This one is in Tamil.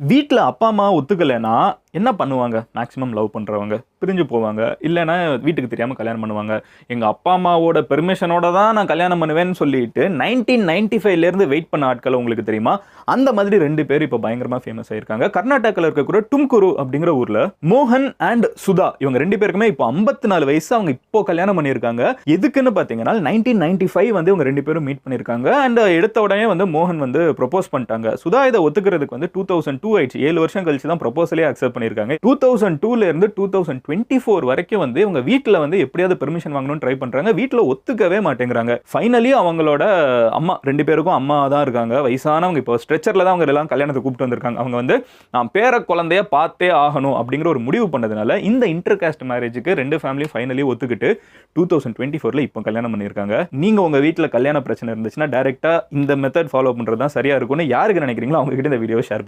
வீட்டில் அப்பா அம்மா ஒத்துக்கலைன்னா என்ன பண்ணுவாங்க? மேக்ஸிமம் லவ் பண்ணுறவங்க பிரிஞ்சு போவாங்க. இல்லைன்னா வீட்டுக்கு தெரியாமல் கல்யாணம் பண்ணுவாங்க. எங்கள் அப்பா அம்மாவோட பெர்மிஷனோட தான் நான் கல்யாணம் பண்ணுவேன்னு சொல்லிட்டு நைன்டீன் நைன்டி ஃபைவ்லேருந்து வெயிட் பண்ண ஆட்கள் உங்களுக்கு தெரியுமா? அந்த மாதிரி ரெண்டு பேர் இப்போ பயங்கரமாக ஃபேமஸ் ஆயிருக்காங்க. கர்நாடகாவில் இருக்கக்கூட டும்குரு அப்படிங்கிற ஊரில் மோகன் அண்ட் சுதா இவங்க ரெண்டு பேருக்குமே இப்போ ஐம்பத்தி நாலு வயசு அவங்க இப்போ கல்யாணம் பண்ணியிருக்காங்க. எதுக்குன்னு பார்த்தீங்கன்னா நைன்டீன் நைன்டி ஃபைவ் வந்து இவங்க ரெண்டு பேரும் மீட் பண்ணியிருக்காங்க. அண்ட் எடுத்த உடனே வந்து மோகன் வந்து ப்ரொப்போஸ் பண்ணிட்டாங்க. சுதா இதை ஒத்துக்கிறதுக்கு வந்து டூ தௌசண்ட் டூ ஆயிடுச்சு. ஏழு வருஷம் கழிச்சு தான் ப்ரொபோசலே அக்செப்ட் பண்ணியிருக்காங்க. டூ தௌசண்ட் டூல இருந்து டூ தௌசண்ட் டுவெண்ட்டி ஃபோர் வரைக்கும் வந்து இவங்க வீட்டில் வந்து எப்படியாவது பெர்மிஷன் வாங்கணும்னு ட்ரை பண்ணுறாங்க வீட்டில் ஒத்துக்கவே மாட்டேங்கிறாங்க. ஃபைனலி அவங்களோட அம்மா ரெண்டு பேருக்கும் அம்மா தான் இருக்காங்க. வயசானவங்க இப்போ ஸ்ட்ரெச்சரில் தான் அவங்க எல்லாம் கல்யாணத்தை கூப்பிட்டு வந்திருக்காங்க. அவங்க வந்து நான் பேர குழந்தைய பார்த்தே ஆகணும் அப்படிங்கிற ஒரு முடிவு பண்ணதுனால இந்த இன்டர் காஸ்ட் மேரேஜுக்கு ரெண்டு ஃபேமிலியும் ஃபைனலி ஒத்துக்கிட்டு டூ தௌசண்ட் டுவெண்ட்டி ஃபோரில் இப்போ கல்யாணம் பண்ணியிருக்காங்க. நீங்கள் உங்கள் வீட்டில் கல்யாண பிரச்சனை இருந்துச்சுன்னா டேரெக்டாக இந்த மெத்தட் ஃபாலோ பண்ணுறது தான் சரியாக இருக்கும்னு யாருக்கு நினைக்கிறீங்களோ அவங்க கிட்ட இந்த வீடியோ ஷேர்